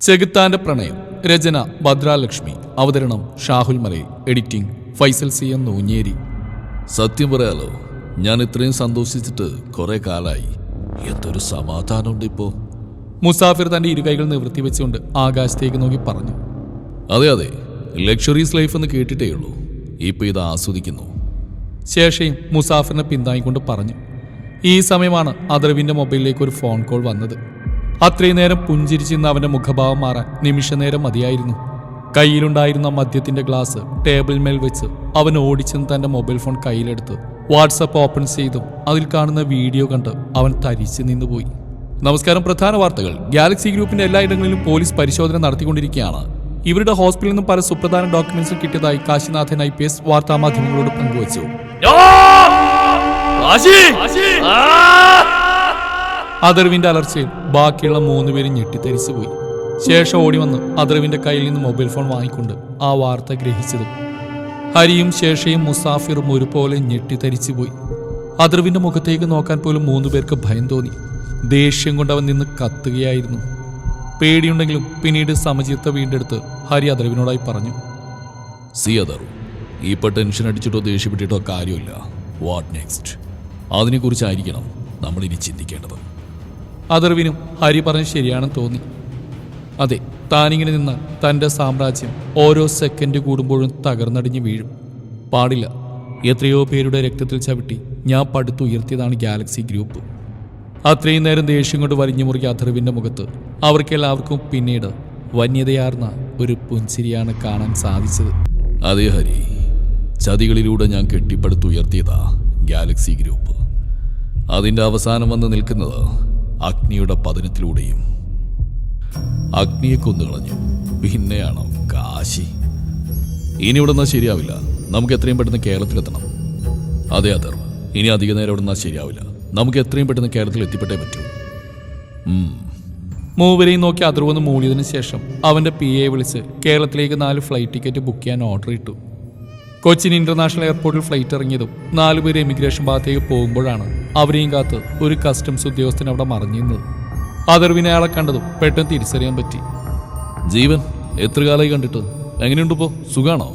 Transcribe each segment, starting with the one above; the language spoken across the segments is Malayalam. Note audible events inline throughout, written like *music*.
ചെകുത്താന്റെ പ്രണയം. രചന ഭദ്രാലക്ഷ്മി. അവതരണം Shahul Malayil. Editing Faisal C M Noonjeri. സത്യം പറയാലോ ഞാൻ ഇത്രയും സന്തോഷിച്ചിട്ട് കുറെ കാലായി. എന്തൊരു സമാധാനമുണ്ട് ഇപ്പോ. മുസാഫിർ തന്റെ ഇരുകൈകൾ നിവൃത്തി വെച്ചുകൊണ്ട് ആകാശത്തേക്ക് നോക്കി പറഞ്ഞു. അതെ അതെ. ലക്ഷറീസ് ലൈഫ് എന്ന് കേട്ടിട്ടേ ഉള്ളൂ. ഇപ്പൊ ഇത് ആസ്വദിക്കുന്നു. ശേഷയും മുസാഫിറിനെ പിന്താങ്ങിക്കൊണ്ട് പറഞ്ഞു. ഈ സമയമാണ് അദർവിന്റെ മൊബൈലിലേക്ക് ഒരു ഫോൺ കോൾ വന്നത്. അത്രയും നേരം പുഞ്ചിരിച്ചിരുന്ന അവന്റെ മുഖഭാവം മാറാൻ നിമിഷനേരം മതിയായിരുന്നു. കയ്യിലുണ്ടായിരുന്ന മദ്യത്തിന്റെ ഗ്ലാസ് ടേബിൾ മേൽ വെച്ച് അവൻ ഓടിച്ചെന്ന് തന്റെ മൊബൈൽ ഫോൺ കയ്യിലെടുത്ത്. വാട്സപ്പ് ഓപ്പൺ ചെയ്തും അതിൽ കാണുന്ന വീഡിയോ കണ്ട് അവൻ തരിച്ചു നിന്നുപോയി. നമസ്കാരം പ്രധാന വാർത്തകൾ. ഗാലക്സി ഗ്രൂപ്പിന്റെ എല്ലായിടങ്ങളിലും പോലീസ് പരിശോധന നടത്തിക്കൊണ്ടിരിക്കുകയാണ്. ഇവരുടെ ഹോസ്പിറ്റലിൽ നിന്നും പല സുപ്രധാന ഡോക്യുമെന്റ്സും കിട്ടിയതായി കാശിനാഥൻ ഐ പി എസ് വാർത്താമാധ്യമങ്ങളോട് പങ്കുവച്ചു അതർവിന്റെ അലർച്ചയിൽ ബാക്കിയുള്ള മൂന്നുപേരും ഞെട്ടിത്തരിച്ചു പോയി ശേഷം ഓടി വന്ന് അതർവിന്റെ കയ്യിൽ നിന്ന് മൊബൈൽ ഫോൺ വാങ്ങിക്കൊണ്ട് ആ വാർത്ത ഗ്രഹിച്ചത് ഹരിയും ശേഷയും മുസാഫിറും ഒരുപോലെ ഞെട്ടിത്തരിച്ചു പോയി അതർവിന്റെ മുഖത്തേക്ക് നോക്കാൻ പോലും മൂന്നുപേർക്ക് ഭയം തോന്നി. ദേഷ്യം കൊണ്ട് അവൻ നിന്ന് കത്തുകയായിരുന്നു. പേടിയുണ്ടെങ്കിലും പിന്നീട് സമചിത്ത വീണ്ടെടുത്ത് ഹരി അതർവിനോടായി പറഞ്ഞു സി അതറു ഇപ്പൊ ടെൻഷൻ അടിച്ചിട്ടോ ദേഷ്യപ്പെട്ടിട്ടോ കാര്യമില്ല. What next? അതിനെക്കുറിച്ചായിരിക്കണം ഇനി ചിന്തിക്കേണ്ടത്. അതർവിനും ഹരി പറഞ്ഞ് ശരിയാണെന്ന് തോന്നി. അതെ താനിങ്ങനെ നിന്ന് തന്റെ സാമ്രാജ്യം ഓരോ സെക്കൻഡ് കൂടുമ്പോഴും തകർന്നടിഞ്ഞ് വീഴും. പാടില്ല എത്രയോ പേരുടെ രക്തത്തിൽ ചവിട്ടി ഞാൻ പടുത്തുയർത്തിയതാണ് ഗാലക്സി ഗ്രൂപ്പ്. അത്രയും നേരം ദേഷ്യം കൊണ്ട് വലിഞ്ഞു മുറുകിയ അഥർവിന്റെ മുഖത്ത് അവർക്കെല്ലാവർക്കും പിന്നീട് വന്യതയാർന്ന ഒരു പുഞ്ചിരിയാണ് കാണാൻ സാധിച്ചത്. അതെ ഹരി ചതികളിലൂടെ ഞാൻ കെട്ടിപ്പടുത്തുയർത്തിയതാ ഗാലക്സി ഗ്രൂപ്പ്. അതിന്റെ അവസാനം വന്ന് നിൽക്കുന്നത് അഗ്നിയുടെ പതനത്തിലൂടെയും അഗ്നിയെ കൊന്നുകളഞ്ഞു പിന്നെയാണോ കാശി? ഇനി ഇവിടെ നിന്നാൽ ശരിയാവില്ല. നമുക്ക് എത്രയും പെട്ടെന്ന് കേരളത്തിലെത്തണം. അതെ അതർ ഇനി അധിക നേരം ഇവിടെ നിന്നാൽ ശരിയാവില്ല. നമുക്ക് എത്രയും പെട്ടെന്ന് കേരളത്തിൽ എത്തിപ്പെട്ടേ പറ്റൂ മൂവരെയും നോക്കി അതിർവന്ന് മൂടിയതിനു ശേഷം അവന്റെ പി എ വിളിച്ച് കേരളത്തിലേക്ക് നാല് ഫ്ലൈറ്റ് ടിക്കറ്റ് ബുക്ക് ചെയ്യാൻ ഓർഡർ ഇട്ടു. കൊച്ചിൻ ഇന്റർനാഷണൽ എയർപോർട്ടിൽ ഫ്ലൈറ്റ് ഇറങ്ങിയതും നാലുപേര് എമിഗ്രേഷൻ ഭാഗത്തേക്ക് പോകുമ്പോഴാണ് അവരെയും കാത്ത് ഒരു കസ്റ്റംസ് ഉദ്യോഗസ്ഥൻ അവിടെ മറിഞ്ഞിരുന്നത് അതിർവിനെ അയാളെ കണ്ടതും പെട്ടെന്ന് തിരിച്ചറിയാൻ പറ്റി. ജീവൻ എത്ര കാലമായി കണ്ടിട്ട്? എങ്ങനെയുണ്ടിപ്പോ സുഖാണോ?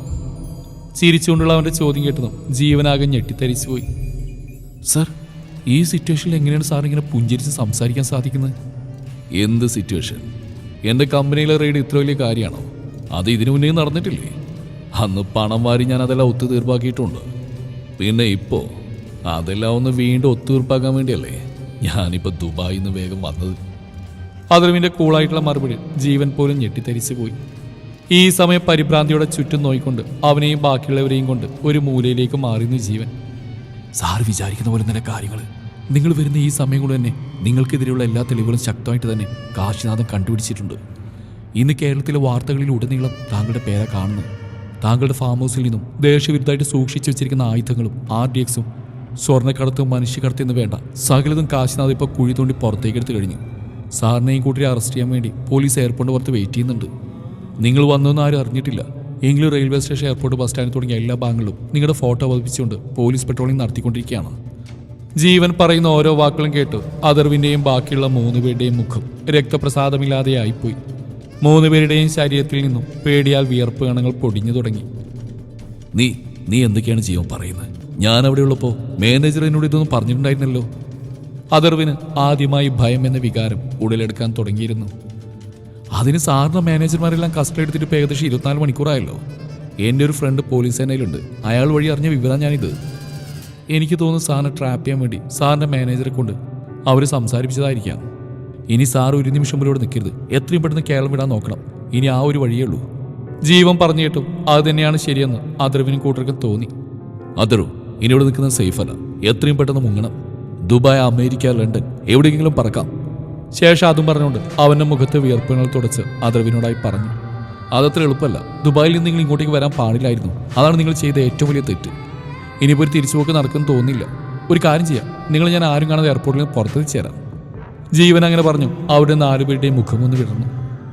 ചിരിച്ചുകൊണ്ടുള്ള അവന്റെ ചോദ്യം കേട്ടതും ജീവനാകെ ഞെട്ടിത്തരിച്ചു പോയി. സർ ഈ സിറ്റുവേഷനിൽ എങ്ങനെയാണ് സാർ ഇങ്ങനെ പുഞ്ചിരിച്ച് സംസാരിക്കാൻ സാധിക്കുന്നത്? എന്ത് സിറ്റുവേഷൻ? എന്റെ കമ്പനിയിലെ റെയ്ഡ് ഇത്ര വലിയ കാര്യമാണോ? അത് ഇതിനു മുന്നേ നടന്നിട്ടില്ലേ? അന്ന് പണം വാരി ഞാൻ അതെല്ലാം ഒത്തുതീർപ്പാക്കിയിട്ടുണ്ട്. പിന്നെ ഇപ്പോൾ അതെല്ലാം ഒന്ന് വീണ്ടും ഒത്തുതീർപ്പാക്കാൻ വേണ്ടിയല്ലേ? ഞാനിപ്പോൾ ദുബായിൽ നിന്ന് വേഗം വന്നത്. അതിർവിന്റെ കൂളായിട്ടുള്ള മറുപടി ജീവൻ പോലും ഞെട്ടിത്തരിച്ചു പോയി. ഈ സമയം പരിഭ്രാന്തിയോടെ ചുറ്റും നോയിക്കൊണ്ട് അവനെയും ബാക്കിയുള്ളവരെയും കൊണ്ട് ഒരു മൂലയിലേക്ക് മാറിയിരുന്നു ജീവൻ. സാർ വിചാരിക്കുന്ന പോലെ തന്നെ കാര്യങ്ങൾ നിങ്ങൾ വരുന്ന ഈ സമയം കൊണ്ട് തന്നെ നിങ്ങൾക്കെതിരെയുള്ള എല്ലാ തെളിവുകളും ശക്തമായിട്ട് തന്നെ കാശിനാഥൻ കണ്ടുപിടിച്ചിട്ടുണ്ട്. ഇന്ന് കേരളത്തിലെ വാർത്തകളിൽ ഉടനീളം താങ്കളുടെ പേരെ കാണുന്നു താങ്കളുടെ ഫാം ഹൗസിൽ നിന്നും ദേശവിരുദ്ധമായിട്ട് സൂക്ഷിച്ചു വെച്ചിരിക്കുന്ന ആയുധങ്ങളും ആർ ഡി എക്സും സ്വർണക്കടത്തും മനുഷ്യക്കടത്തും വേണ്ട. സകലതും കാശിനാഥ് ഇപ്പോൾ കുഴി തോണ്ടി പുറത്തേക്ക് എടുത്തു കഴിഞ്ഞു. സാറിനെയും കൂട്ടി അറസ്റ്റ് ചെയ്യാൻ വേണ്ടി പോലീസ് എയർപോർട്ട് പുറത്ത് വെയിറ്റ് ചെയ്യുന്നുണ്ട്. നിങ്ങൾ വന്നൊന്നും ആരും അറിഞ്ഞിട്ടില്ല. എങ്കിലും railway station airport bus stand തുടങ്ങിയ എല്ലാ ഭാഗങ്ങളിലും നിങ്ങളുടെ ഫോട്ടോ പതിപ്പിച്ചുകൊണ്ട് പോലീസ് പെട്രോളിംഗ് നടത്തിക്കൊണ്ടിരിക്കുകയാണ്. ജീവൻ പറയുന്ന ഓരോ വാക്കുകളും കേട്ട് അതർവിന്റെയും ബാക്കിയുള്ള മൂന്ന് പേരുടെയും മുഖം രക്തപ്രസാദമില്ലാതെ രക്തപ്രസാദമില്ലാതെയായിപ്പോയി. മൂന്ന് പേരുടെയും ശരീരത്തിൽ നിന്നും പേടിയാൽ വിയർപ്പ് കണങ്ങൾ പൊടിഞ്ഞു തുടങ്ങി. നീ നീ എന്തൊക്കെയാണ് ജീവൻ പറയുന്നത്? ഞാൻ അവിടെ ഉള്ളപ്പോൾ മാനേജർ എന്നോട് ഇതൊന്നും പറഞ്ഞിട്ടുണ്ടായിരുന്നല്ലോ. അതർവിന് ആദ്യമായി ഭയം എന്ന വികാരം ഉടലെടുക്കാൻ തുടങ്ങിയിരുന്നു. അതിന് സാറിന് മാനേജർമാരെല്ലാം കസ്റ്റഡി എടുത്തിട്ട് ഇപ്പോൾ ഏകദേശം ഇരുപത്തിനാല് മണിക്കൂറായല്ലോ. എന്റെ ഒരു ഫ്രണ്ട് പോലീസ് സേനയിലുണ്ട്. അയാൾ വഴി അറിഞ്ഞ വിവരം ഞാനിത്. എനിക്ക് തോന്നുന്നു സാറിനെ ട്രാപ്പ് ചെയ്യാൻ വേണ്ടി സാറിന്റെ മാനേജറെ കൊണ്ട് അവർ സംസാരിപ്പിച്ചതായിരിക്കാം. ഇനി സാർ ഒരു നിമിഷം പോലും നിൽക്കരുത്. എത്രയും പെട്ടെന്ന് കേരളം വിടാൻ നോക്കണം. ഇനി ആ ഒരു വഴിയേ ഉള്ളൂ. ജീവൻ പറഞ്ഞു കേട്ടും. അത് തന്നെയാണ് ശരിയെന്ന് അതർവിനും കൂട്ടർക്കും തോന്നി. അതറു ഇനി ഇവിടെ നിൽക്കുന്നത് സേഫല്ല. എത്രയും പെട്ടെന്ന് മുങ്ങണം. ദുബായ് അമേരിക്ക ലണ്ടൻ എവിടെയെങ്കിലും പറക്കാം. ശേഷം അതും പറഞ്ഞുകൊണ്ട് അവന്റെ മുഖത്ത് വിയർപ്പുകൾ തുടച്ച് അതർവിനോടായി പറഞ്ഞു. അതത്ര എളുപ്പമല്ല. ദുബായിൽ നിന്ന് നിങ്ങൾ ഇങ്ങോട്ടേക്ക് വരാൻ പാടില്ലായിരുന്നു. അതാണ് നിങ്ങൾ ചെയ്ത ഏറ്റവും വലിയ തെറ്റ്. ഇനിയിപ്പോൾ ഒരു തിരിച്ചുപോക്ക് നടക്കുമെന്ന് തോന്നില്ല. ഒരു കാര്യം ചെയ്യാം. നിങ്ങൾ ഞാൻ ആരും കാണാതെ എയർപോർട്ടിൽ നിന്ന് പുറത്തെത്തി ചേരാം. ജീവൻ അങ്ങനെ പറഞ്ഞു. അവിടെ നാലുപേരുടെയും മുഖമൊന്ന് വിടർന്നു.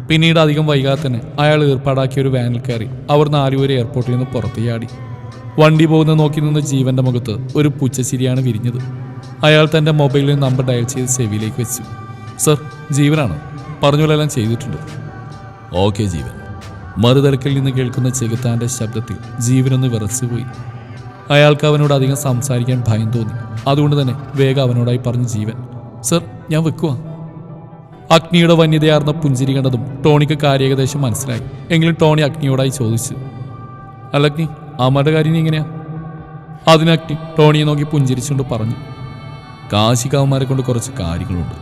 പിന്നീട് അധികം വൈകാതെ തന്നെ അയാൾ ഏർപ്പാടാക്കിയ ഒരു വാനിൽ കയറി. അവർ നാലുപേരെ എയർപോർട്ടിൽ നിന്ന് പുറത്തു ചാടി വണ്ടി പോകുന്ന നോക്കി നിന്ന ജീവന്റെ മുഖത്ത് ഒരു പുച്ചശിരിയാണ് വിരിഞ്ഞത്. അയാൾ തന്റെ മൊബൈലിൽ നമ്പർ ഡയൽ ചെയ്ത് ചെവിയിലേക്ക് വെച്ചു. സർ ജീവനാണ്. പറഞ്ഞ പോലെ ചെയ്തിട്ടുണ്ട്. ഓക്കെ ജീവൻ. മറുതലക്കിൽ നിന്ന് കേൾക്കുന്ന ചെകുത്താന്റെ ശബ്ദത്തിൽ ജീവനൊന്ന് വിറച്ചുപോയി അയാൾക്ക് അവനോട് അധികം സംസാരിക്കാൻ ഭയം തോന്നി. അതുകൊണ്ട് തന്നെ വേഗം അവനോടായി പറഞ്ഞു ജീവൻ. സർ ഞാൻ വെക്കുവാ. അഗ്നിയുടെ വന്യതയാർന്ന പുഞ്ചിരി കണ്ടതും ടോണിക്ക് കാര്യം ഏകദേശം മനസ്സിലായി. എങ്കിലും ടോണി അഗ്നിയോടായി ചോദിച്ചു. അല്ല അഗ്നി അമ്മയുടെ കാര്യം എങ്ങനെയാ? അതിന് അഗ്നി ടോണിയെ നോക്കി പുഞ്ചിരിച്ചുകൊണ്ട് പറഞ്ഞു. കാശിക്കാവന്മാരെ കൊണ്ട് കുറച്ച് കാര്യങ്ങളുണ്ട്.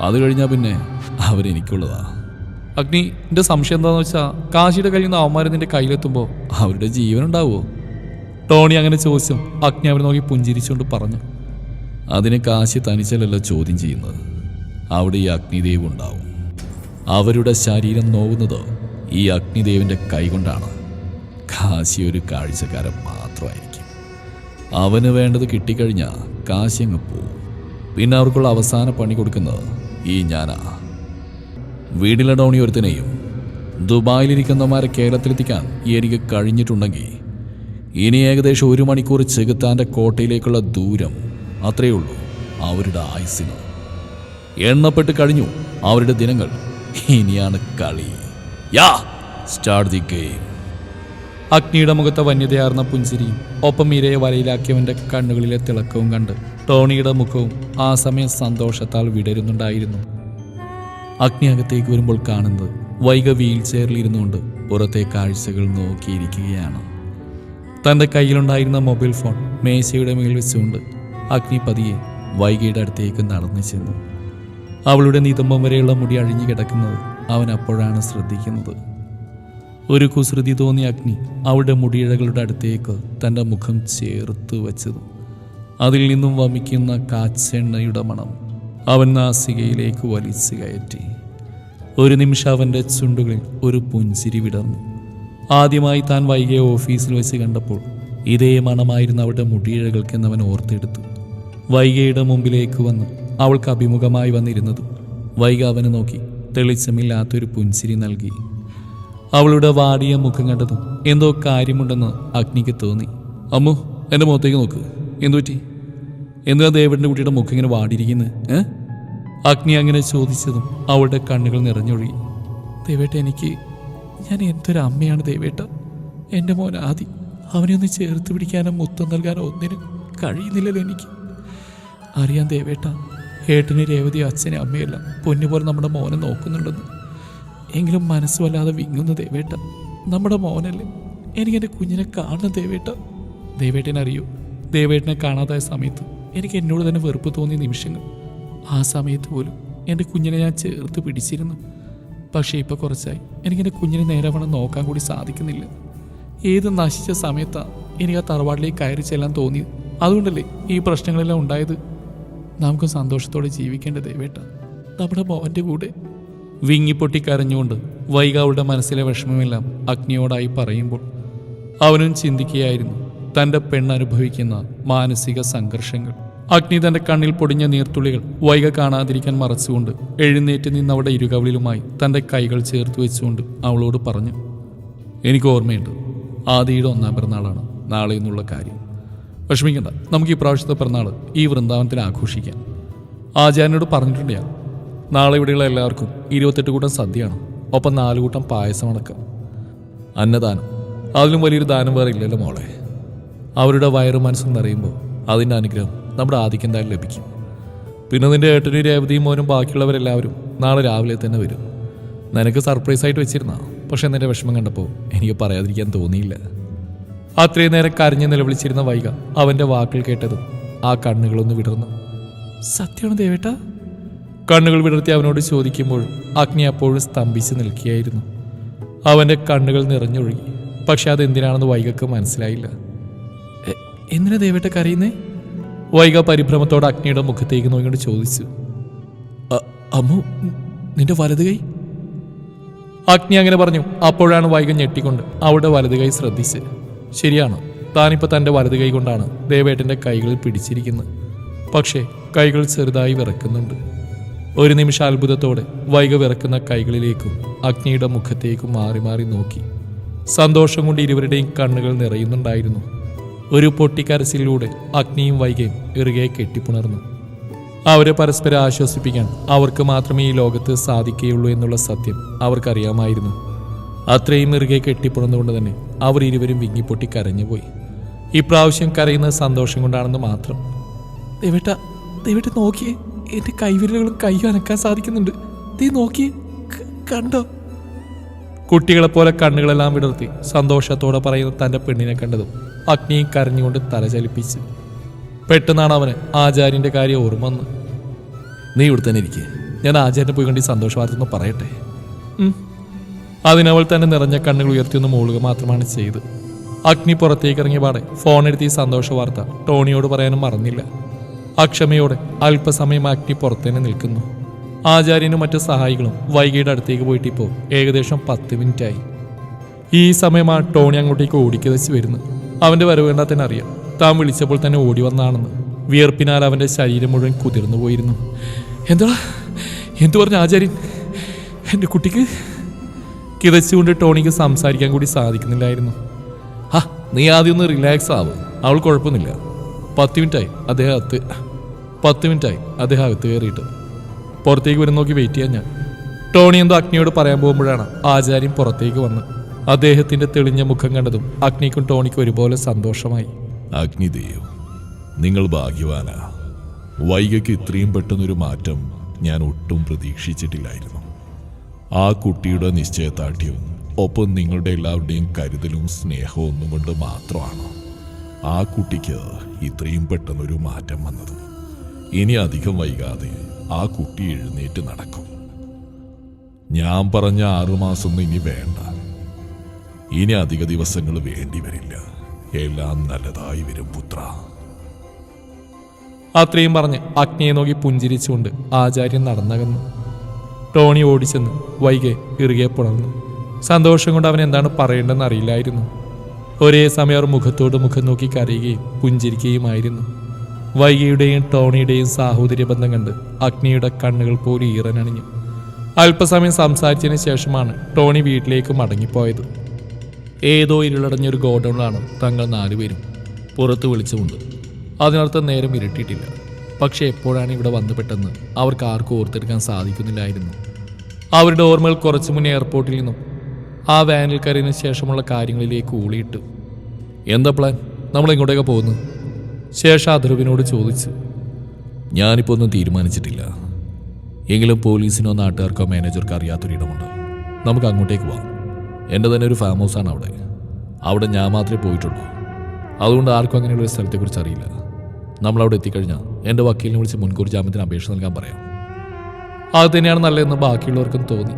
അത് കഴിഞ്ഞാൽ പിന്നെ അവരെനിക്കുള്ളതാ അഗ്നി എന്റെ സംശയം എന്താണെന്ന് വെച്ചാൽ കാശിയുടെ കയ്യിൽ നിന്ന് അവന്മാർ നിന്റെ കയ്യിലെത്തുമ്പോൾ അവരുടെ ജീവനുണ്ടാവുമോ ടോണി അങ്ങനെ ചോദിച്ചു അഗ്നി അവരെ നോക്കി പുഞ്ചിരിച്ചുകൊണ്ട് പറഞ്ഞു. അതിനെ കാശി തനിച്ചല്ലല്ലോ ചോദ്യം ചെയ്യുന്നത്. അവിടെ ഈ അഗ്നിദേവ് ഉണ്ടാവും. അവരുടെ ശരീരം നോവുന്നത് ഈ അഗ്നിദേവിന്റെ കൈകൊണ്ടാണ്. കാശി ഒരു കാഴ്ചക്കാരൻ മാത്രമായിരിക്കും. അവന് വേണ്ടത് കിട്ടിക്കഴിഞ്ഞാൽ കാശി അങ്ങ് പോവും. പിന്നെ അവർക്കുള്ള അവസാന പണി കൊടുക്കുന്നത് ഈ ഞാനാ. വീടിലെ ഡോണി ഒരുത്തിനെയും ദുബായിലിരിക്കുന്നവന്മാരെ കേരളത്തിലെത്തിക്കാൻ എനിക്ക് കഴിഞ്ഞിട്ടുണ്ടെങ്കിൽ ഇനി ഏകദേശം ഒരു മണിക്കൂർ ചെകുത്താന്റെ കോട്ടയിലേക്കുള്ള ദൂരം അത്രയേ ഉള്ളൂ. അവരുടെ ആയുസിന് എണ്ണപ്പെട്ട് കഴിഞ്ഞു അവരുടെ ദിനങ്ങൾ. ഇനിയാണ് കളി. യാ സ്റ്റാർട്ട് ദി ഗെയിം അഗ്നിയുടെ മുഖത്തെ വന്യതയാർന്ന പുഞ്ചിരിയും ഒപ്പം ഇരയെ വലയിലാക്കിയവന്റെ കണ്ണുകളിലെ തിളക്കവും കണ്ട് ടോണിയുടെ മുഖവും ആ സമയം സന്തോഷത്താൽ വിടരുന്നുണ്ടായിരുന്നു. അഗ്നി അകത്തേക്ക് വരുമ്പോൾ കാണുന്നത് വൈക വീൽ ചെയറിൽ ഇരുന്നുകൊണ്ട് പുറത്തെ കാഴ്ചകൾ നോക്കിയിരിക്കുകയാണ്. തന്റെ കയ്യിലുണ്ടായിരുന്ന മൊബൈൽ ഫോൺ മേശയുടെ മേൽ വെച്ചുകൊണ്ട് അഗ്നി പതിയെ വൈകിയുടെ അടുത്തേക്ക് നടന്നു ചെന്നു. അവളുടെ നിതംബം വരെയുള്ള മുടി അഴിഞ്ഞു കിടക്കുന്നത് അവൻ അപ്പോഴാണ് ശ്രദ്ധിക്കുന്നത്. ഒരു കുസൃതി തോന്നിയ അഗ്നി അവളുടെ മുടിയിഴകളുടെ അടുത്തേക്ക് തന്റെ മുഖം ചേർത്ത് വച്ചത്. അതിൽ നിന്നും വമിക്കുന്ന കാച്ചെണ്ണയുടെ മണം അവൻ നാസികയിലേക്ക് വലിച്ചു കയറ്റി. ഒരു നിമിഷം അവന്റെ ചുണ്ടുകളിൽ ഒരു പുഞ്ചിരി വിടർന്നു. ആദ്യമായി താൻ വൈകിയ ഓഫീസിൽ വെച്ച് കണ്ടപ്പോൾ ഇതേ മണമായിരുന്നു അവളുടെ മുടിയിഴകൾക്കെന്ന് അവൻ ഓർത്തെടുത്തു. വൈകയുടെ മുമ്പിലേക്ക് വന്നു. അവൾക്ക് അഭിമുഖമായി വന്നിരുന്നത് വൈക അവനെ നോക്കി തെളിച്ചമില്ലാത്തൊരു പുൻസിരി നൽകി. അവളുടെ വാടിയ മുഖം കണ്ടതും എന്തോ കാര്യമുണ്ടെന്ന് അഗ്നിക്ക് തോന്നി. അമ്മു എന്റെ മുഖത്തേക്ക് നോക്ക്. എന്തു പറ്റി? എന്തിനാ ദേവന്റെ കുട്ടിയുടെ മുഖം ഇങ്ങനെ വാടിയിരിക്കുന്നത് ഏ? അഗ്നി അങ്ങനെ ചോദിച്ചതും അവളുടെ കണ്ണുകൾ നിറഞ്ഞൊഴുകി. ദേവേട്ട എനിക്ക് ഞാൻ എന്തൊരു അമ്മയാണ് ദേവേട്ട? എന്റെ മോൻ ആദി അവനെ ഒന്ന് ചേർത്ത് പിടിക്കാനോ മുത്തം നൽകാനോ ഒന്നിനും കഴിയുന്നില്ലല്ലോ എനിക്ക്. അറിയാം ദേവേട്ട ഏട്ടന് രേവതി അച്ഛനെ അമ്മയെല്ലാം പൊന്നുപോലെ നമ്മുടെ മോനെ നോക്കുന്നുണ്ടെന്ന്. എങ്കിലും മനസ്സ് വല്ലാതെ വിങ്ങുന്ന ദേവേട്ട. നമ്മുടെ മോനല്ലേ എനിക്ക് എന്റെ കുഞ്ഞിനെ കാണണം ദേവേട്ട. ദേവേട്ടനെ അറിയൂ ദേവേട്ടനെ കാണാതായ സമയത്ത് എനിക്ക് എന്നോട് തന്നെ വെറുപ്പ് തോന്നിയ നിമിഷങ്ങൾ. ആ സമയത്ത് പോലും എന്റെ കുഞ്ഞിനെ ഞാൻ ചേർത്ത് പിടിച്ചിരുന്നു. പക്ഷേ ഇപ്പോൾ കുറച്ചായി എനിക്കെന്റെ കുഞ്ഞിനെ വേണം നോക്കാൻ കൂടി സാധിക്കുന്നില്ല. ഏത് നശിച്ച സമയത്താണ് എനിക്ക് ആ തറവാട്ടിലേക്ക് കയറി ചെല്ലാൻ തോന്നിയത് അതുകൊണ്ടല്ലേ ഈ പ്രശ്നങ്ങളെല്ലാം ഉണ്ടായത്? നമുക്ക് സന്തോഷത്തോടെ ജീവിക്കേണ്ട വേട്ട നമ്മുടെ മോന്റെ കൂടെ. വിങ്ങിപ്പൊട്ടി കരഞ്ഞുകൊണ്ട് വൈകാവുടെ മനസ്സിലെ വിഷമമെല്ലാം അഗ്നിയോടായി പറയുമ്പോൾ അവനും ചിന്തിക്കുകയായിരുന്നു തന്റെ പെണ്ണനുഭവിക്കുന്ന മാനസിക സംഘർഷങ്ങൾ. അഗ്നി തന്റെ കണ്ണിൽ പൊടിഞ്ഞ നീർത്തുള്ളികൾ വൈക കാണാതിരിക്കാൻ മറച്ചുകൊണ്ട് എഴുന്നേറ്റ് നിന്ന് അവിടെ ഇരുകവളിലുമായി തന്റെ കൈകൾ ചേർത്ത് വെച്ചുകൊണ്ട് അവളോട് പറഞ്ഞു എനിക്ക് ഓർമ്മയുണ്ട്. ആദിയുടെ ഒന്നാം പിറന്നാളാണ്. നാളെ എന്നുള്ള കാര്യം. വിഷമിക്കണ്ട. നമുക്ക് ഈ പ്രാവശ്യത്തെ പിറന്നാൾ ഈ വൃന്ദാവനത്തിൽ ആഘോഷിക്കാം. ആചാര്യനോട് പറഞ്ഞിട്ടുണ്ട് ഞാൻ. നാളെ ഇവിടെയുള്ള എല്ലാവർക്കും ഇരുപത്തെട്ട് കൂട്ടം സദ്യയാണ്. ഒപ്പം നാല് കൂട്ടം പായസം അടക്കം. അന്നദാനം. അതിലും വലിയൊരു ദാനം വേറെ ഇല്ലല്ലോ മോളെ. അവരുടെ വയറും മനസ്സും നിറയുമ്പോൾ അതിന്റെ അനുഗ്രഹം നമ്മുടെ ആദിക്ക് എന്തായാലും ലഭിക്കും. പിന്നെ നിന്റെ ഏട്ടനും രേവതിയും മോനും ബാക്കിയുള്ളവരെല്ലാവരും നാളെ രാവിലെ തന്നെ വരും. നിനക്ക് സർപ്രൈസായിട്ട് വെച്ചിരുന്ന പക്ഷെ നിന്റെ വിഷമം കണ്ടപ്പോൾ എനിക്ക് പറയാതിരിക്കാൻ തോന്നിയില്ല. അത്രയും നേരം കരഞ്ഞ് നിലവിളിച്ചിരുന്ന വൈക അവന്റെ വാക്കുകൾ കേട്ടതും ആ കണ്ണുകളൊന്ന് വിടർന്നു. സത്യമാണ് ദേവേട്ട? കണ്ണുകൾ വിടർത്തി അവനോട് ചോദിക്കുമ്പോൾ അഗ്നി അപ്പോഴും സ്തംഭിച്ച് നിൽക്കുകയായിരുന്നു. അവന്റെ കണ്ണുകൾ നിറഞ്ഞൊഴുകി. പക്ഷെ അതെന്തിനാണെന്ന് വൈകക്ക് മനസ്സിലായില്ല. "എ- എന്തിനാ ദേവേട്ട കരയുന്നേ? വൈക പരിഭ്രമത്തോടെ അഗ്നിയുടെ മുഖത്തേക്ക് നോക്കിക്കൊണ്ട് ചോദിച്ചു. "അ- അമ്മു നിന്റെ വലത് കൈ? അഗ്നി അങ്ങനെ പറഞ്ഞു അപ്പോഴാണ് വൈകൻ ഞെട്ടിക്കൊണ്ട് അവളുടെ വലത് കൈ ശ്രദ്ധിച്ച് ശരിയാണ്? താനിപ്പോൾ തന്റെ വലത് കൈ കൊണ്ടാണ് ദേവേട്ടന്റെ കൈകളിൽ പിടിച്ചിരിക്കുന്നത്. പക്ഷേ കൈകൾ ചെറുതായി വിറക്കുന്നുണ്ട്. ഒരു നിമിഷം അത്ഭുതത്തോടെ വൈക വിറക്കുന്ന കൈകളിലേക്കും അഗ്നിയുടെ മുഖത്തേക്കും മാറി മാറി നോക്കി. സന്തോഷം കൊണ്ട് ഇരുവരുടെയും കണ്ണുകൾ നിറയുന്നുണ്ടായിരുന്നു. ഒരു പൊട്ടിക്കരച്ചിലൂടെ അഗ്നിയും വൈകയും ഇറുകെ കെട്ടിപ്പുണർന്നു. അവരെ പരസ്പരം ആശ്വസിപ്പിക്കാൻ അവർക്ക് മാത്രമേ ഈ ലോകത്ത് സാധിക്കുകയുള്ളൂ എന്നുള്ള സത്യം അവർക്കറിയാമായിരുന്നു. അത്രയും ഇറുകെ കെട്ടിപ്പുണർന്നുകൊണ്ട് തന്നെ അവർ ഇരുവരും വിങ്ങിപ്പൊട്ടി കരഞ്ഞുപോയി. ഇപ്രാവശ്യം കരയുന്നത് സന്തോഷം കൊണ്ടാണെന്ന് മാത്രം. ദൈവട്ട ദൈവട്ട നോക്കിയേ എന്റെ കൈവിരലുകളും കൈ അനക്കാൻ സാധിക്കുന്നുണ്ട്. ദേ നോക്കിയേ കണ്ടോ? കുട്ടികളെ പോലെ കണ്ണുകളെല്ലാം വിടർത്തി സന്തോഷത്തോടെ പറയുന്ന തന്റെ പെണ്ണിനെ കണ്ടതും അഗ്നിയും കരഞ്ഞുകൊണ്ട് തല ചലിപ്പിച്ച്. പെട്ടെന്നാണ് അവന് ആചാര്യന്റെ കാര്യം ഓർമ്മ വന്ന് നീ ഇവിടെ തന്നെ ഇരിക്കുക ഞാൻ ആചാര്യനെ പോയി കണ്ടി ഈ സന്തോഷ പറയട്ടെ. അതിനവൾ തന്നെ നിറഞ്ഞ കണ്ണുകൾ ഉയർത്തിയൊന്ന് മൂളുക മാത്രമാണ് ചെയ്ത്. അഗ്നി പുറത്തേക്ക് ഇറങ്ങിയ പാടെ ഫോൺ എടുത്ത് ഈ സന്തോഷ വാർത്ത ടോണിയോട് പറയാനും മറന്നില്ല. അക്ഷമയോടെ അല്പസമയം അഗ്നി പുറത്തേനെ നിൽക്കുന്നു. ആചാര്യനും മറ്റു സഹായികളും വൈകിയുടെ അടുത്തേക്ക് പോയിട്ട് ഏകദേശം പത്ത് മിനിറ്റായി. ഈ സമയമാണ് ടോണി അങ്ങോട്ടേക്ക് ഓടിക്കതച്ച് വരുന്നത്. അവന്റെ വരവ് കണ്ടാൽ തന്നെ അറിയാം. താൻ വിളിച്ചപ്പോൾ തന്നെ ഓടി വന്നാണെന്ന് വിയർപ്പിനാൽ അവന്റെ ശരീരം മുഴുവൻ കുതിർന്നു പോയിരുന്നു. എന്താ? എന്തു പറഞ്ഞു ആചാര്യൻ? എന്റെ കുട്ടിക്ക് കിതച്ചുകൊണ്ട് ടോണിക്ക് സംസാരിക്കാൻ കൂടി സാധിക്കുന്നില്ലായിരുന്നു. ആ നീ ആദ്യം ഒന്ന് റിലാക്സ് ആവ്. അവൾ കുഴപ്പമൊന്നുമില്ല. പത്ത് മിനിറ്റായി അദ്ദേഹം അത്ത് പത്ത് മിനിറ്റായി അദ്ദേഹം അകത്ത് കയറിയിട്ട്. പുറത്തേക്ക് വരും നോക്കി വെയിറ്റ് ചെയ്യാൻ ഞാൻ. ടോണി എന്തോ അഗ്നിയോട് പറയാൻ പോകുമ്പോഴാണ് ആചാര്യൻ പുറത്തേക്ക് വന്ന് അദ്ദേഹത്തിന്റെ തെളിഞ്ഞ മുഖം കണ്ടതും അഗ്നിക്കും ടോണിക്കും ഒരുപോലെ സന്തോഷമായി. അഗ്നിദേവ്. നിങ്ങൾ ഭാഗ്യവാന. വൈകയ്ക്ക് ഇത്രയും പെട്ടെന്നൊരു മാറ്റം ഞാൻ ഒട്ടും പ്രതീക്ഷിച്ചിട്ടില്ലായിരുന്നു. ആ കുട്ടിയുടെ നിശ്ചയദാർഢ്യവും ഒപ്പം നിങ്ങളുടെ എല്ലാവരുടെയും കരുതലും സ്നേഹവും ഒന്നും കൊണ്ട് മാത്രമാണ്. ആ കുട്ടിക്ക് ഇത്രയും പെട്ടെന്നൊരു മാറ്റം വന്നത്. ഇനി അധികം വൈകാതെ ആ കുട്ടി എഴുന്നേറ്റ് നടക്കും. ഞാൻ പറഞ്ഞ ആറുമാസം ഇനി വേണ്ട. ഇനി അധിക ദിവസങ്ങൾ വേണ്ടി വരില്ല. എല്ലാം നല്ലതായി വരും പുത്ര. അത്രയും പറഞ്ഞ് അഗ്നിയെ നോക്കി പുഞ്ചിരിച്ചുകൊണ്ട് ആചാര്യൻ നടന്നകന്നു. ടോണി ഓടിച്ചെന്ന് വൈകെ ഇറുകെ പുണർന്നു. സന്തോഷം കൊണ്ട് അവൻ എന്താണ് പറയേണ്ടതെന്ന് അറിയില്ലായിരുന്നു. ഒരേ സമയം അവർ മുഖത്തോട് മുഖം നോക്കി കരയുകയും പുഞ്ചിരിക്കുകയുമായിരുന്നു. വൈകിയുടെയും ടോണിയുടെയും സാഹോദര്യ ബന്ധം കണ്ട് അഗ്നിയുടെ കണ്ണുകൾ പോലും ഈറനണിഞ്ഞു. അല്പസമയം സംസാരിച്ചതിന് ശേഷമാണ് ടോണി വീട്ടിലേക്ക് മടങ്ങിപ്പോയത്. ഏതോ ഇരുളടഞ്ഞൊരു ഗോഡൗണിലാണ് തങ്ങൾ നാലുപേരും പുറത്ത് വിളിച്ചുകൊണ്ട് അതിനർത്ഥം നേരം ഇരുട്ടിയിട്ടില്ല. പക്ഷെ എപ്പോഴാണ് ഇവിടെ വന്നുപെട്ടെന്ന് അവർക്ക് ആർക്കും ഓർത്തെടുക്കാൻ സാധിക്കുന്നില്ലായിരുന്നു. അവരുടെ ഓർമ്മകൾ കുറച്ചു മുന്നേ എയർപോർട്ടിൽ നിന്നും ആ വാനിൽ കയറിയതിനു ശേഷമുള്ള കാര്യങ്ങളിലേക്ക് ഊളിയിട്ടു. എന്താ പ്ലാൻ? നമ്മൾ ഇങ്ങോട്ടേക്ക് പോകുന്നു ശേഷം അധ്രുവിനോട് ചോദിച്ചു. ഞാനിപ്പോൾ ഒന്നും തീരുമാനിച്ചിട്ടില്ല. എങ്കിലും പോലീസിനോ നാട്ടുകാർക്കോ മാനേജർക്കോ അറിയാത്തൊരിടമുണ്ട്. നമുക്ക് അങ്ങോട്ടേക്ക് പോകാം എന്റെ തന്നെ ഒരു ഫാം ഹൗസാണ് അവിടെ. അവിടെ ഞാൻ മാത്രമേ പോയിട്ടുള്ളൂ. അതുകൊണ്ട് ആർക്കും അങ്ങനെയുള്ള സ്ഥലത്തെക്കുറിച്ച് അറിയില്ല. നമ്മൾ അവിടെ എത്തിക്കഴിഞ്ഞാൽ എന്റെ വക്കീലിനെ വിളിച്ച് മുൻകൂർ ജാമ്യത്തിന് അപേക്ഷ നൽകാൻ പറയാം. അത് തന്നെയാണ് നല്ലതെന്ന് ബാക്കിയുള്ളവർക്കും തോന്നി.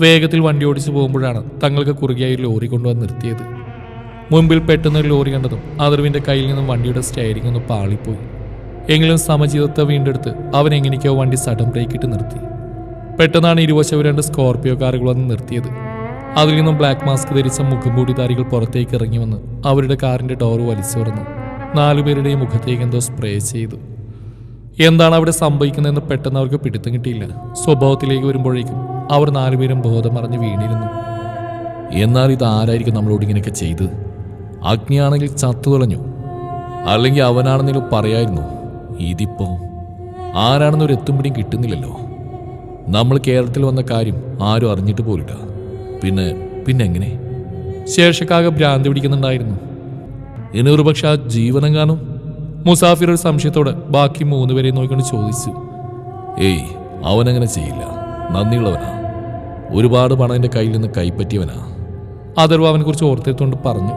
വേഗത്തിൽ വണ്ടി ഓടിച്ചു പോകുമ്പോഴാണ് തങ്ങൾക്ക് കുറുകിയായി ലോറി കൊണ്ടുവന്ന് നിർത്തിയത്. മുൻപിൽ പെട്ടെന്ന് ഒരു ലോറി കണ്ടതും അതിർവിന്റെ കയ്യിൽ നിന്നും വണ്ടിയുടെ സ്റ്റയറിംഗ് ഒന്ന് പാളിപ്പോയി. എങ്കിലും സമജീവിതത്തെ വീണ്ടെടുത്ത് അവൻ എങ്ങനെയൊക്കെയോ വണ്ടി സഡൻ ബ്രേക്ക് ഇട്ട് നിർത്തി. പെട്ടെന്നാണ് ഇരുവശവും രണ്ട് സ്കോർപിയോ കാറുകൾ വന്ന് നിർത്തിയത്. അതിൽ നിന്നും ബ്ലാക്ക് മാസ്ക് ധരിച്ച മുഖംമൂടിധാരികൾ പുറത്തേക്ക് ഇറങ്ങി വന്ന് അവരുടെ കാറിന്റെ ഡോർ വലിച്ചു തുറന്നു നാലുപേരുടെയും മുഖത്തേക്ക് എന്തോ സ്പ്രേ ചെയ്തു. എന്താണ് അവിടെ സംഭവിക്കുന്നതെന്ന് പെട്ടെന്ന് അവർക്ക് പിടുത്തം കിട്ടിയില്ല. സ്വഭാവത്തിലേക്ക് വരുമ്പോഴേക്കും അവർ നാലുപേരും ബോധം മറിഞ്ഞ് വീണിരുന്നു. എന്നാൽ ഇത് ആരായിരിക്കും നമ്മളോട് ഇങ്ങനെയൊക്കെ ചെയ്ത്? അഗ്നിയാണെങ്കിൽ ചത്തു തുളഞ്ഞു അല്ലെങ്കിൽ അവനാണെന്നെങ്കിലും പറയായിരുന്നു ഇതിപ്പോ ആരാണെന്നൊരു എത്തും പിടിയും കിട്ടുന്നില്ലല്ലോ. നമ്മൾ കേരളത്തിൽ വന്ന കാര്യം ആരും അറിഞ്ഞിട്ട് പോലില്ല. പിന്നെ പിന്നെ എങ്ങനെ ശേഷക്കാകെ ഭ്രാന്തി പിടിക്കുന്നുണ്ടായിരുന്നു. ഇനി ഒരു പക്ഷെ ആ ജീവനം കാണും. മുസാഫിർ ഒരു സംശയത്തോടെ ബാക്കി മൂന്നുപേരെ നോക്കിക്കൊണ്ട് ചോദിച്ചു. ഏയ് അവനങ്ങനെ ചെയ്യില്ല. നന്ദിയുള്ളവനാ. ഒരുപാട് പണം എന്റെ കയ്യിൽ നിന്ന് കൈപ്പറ്റിയവനാ. അതർവ് അവനെ കുറിച്ച് ഓർത്തെടുത്തുകൊണ്ട് പറഞ്ഞു.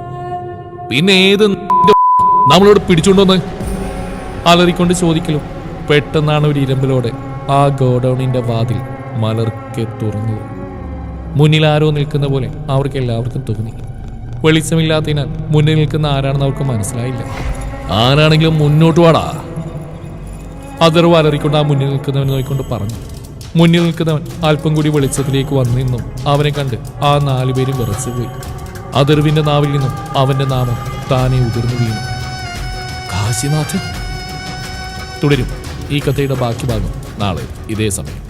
പിന്നെ ഏത് *laughs* നമ്മളോട് പിടിച്ചുകൊണ്ടുവന്ന്? അലറിക്കൊണ്ട് ചോദിക്കലും. പെട്ടെന്നാണ് ഒരു ഇരമ്പിലോടെ ആ ഗോഡൌണിന്റെ വാതിൽ മലർക്കെ തുറന്നത്. മുന്നിൽ ആരോ നിൽക്കുന്ന പോലെ അവർക്ക് എല്ലാവർക്കും തോന്നി. വെളിച്ചമില്ലാത്തതിനാൽ മുന്നിൽ നിൽക്കുന്ന ആരാണെന്ന് അവർക്ക് മനസ്സിലായില്ല. ആരാണെങ്കിലും മുന്നോട്ട് വാടാ. അതർവ് അലറിക്കൊണ്ട് ആ മുന്നിൽ നിൽക്കുന്നവൻ നോക്കിക്കൊണ്ട് പറഞ്ഞു. മുന്നിൽ നിൽക്കുന്നവൻ അല്പം കൂടി വെളിച്ചത്തിലേക്ക് വന്നിരുന്നു അവനെ കണ്ട് ആ നാലുപേരും വിറച്ചുപോയി അതിർവിന്റെ നാവിൽ നിന്നും അവന്റെ നാമം താനെ ഉതിർന്നു വീണു. കാശിനാഥൻ. തുടരും. ഈ കഥയുടെ ബാക്കി ഭാഗം നാളെ ഇതേ സമയം.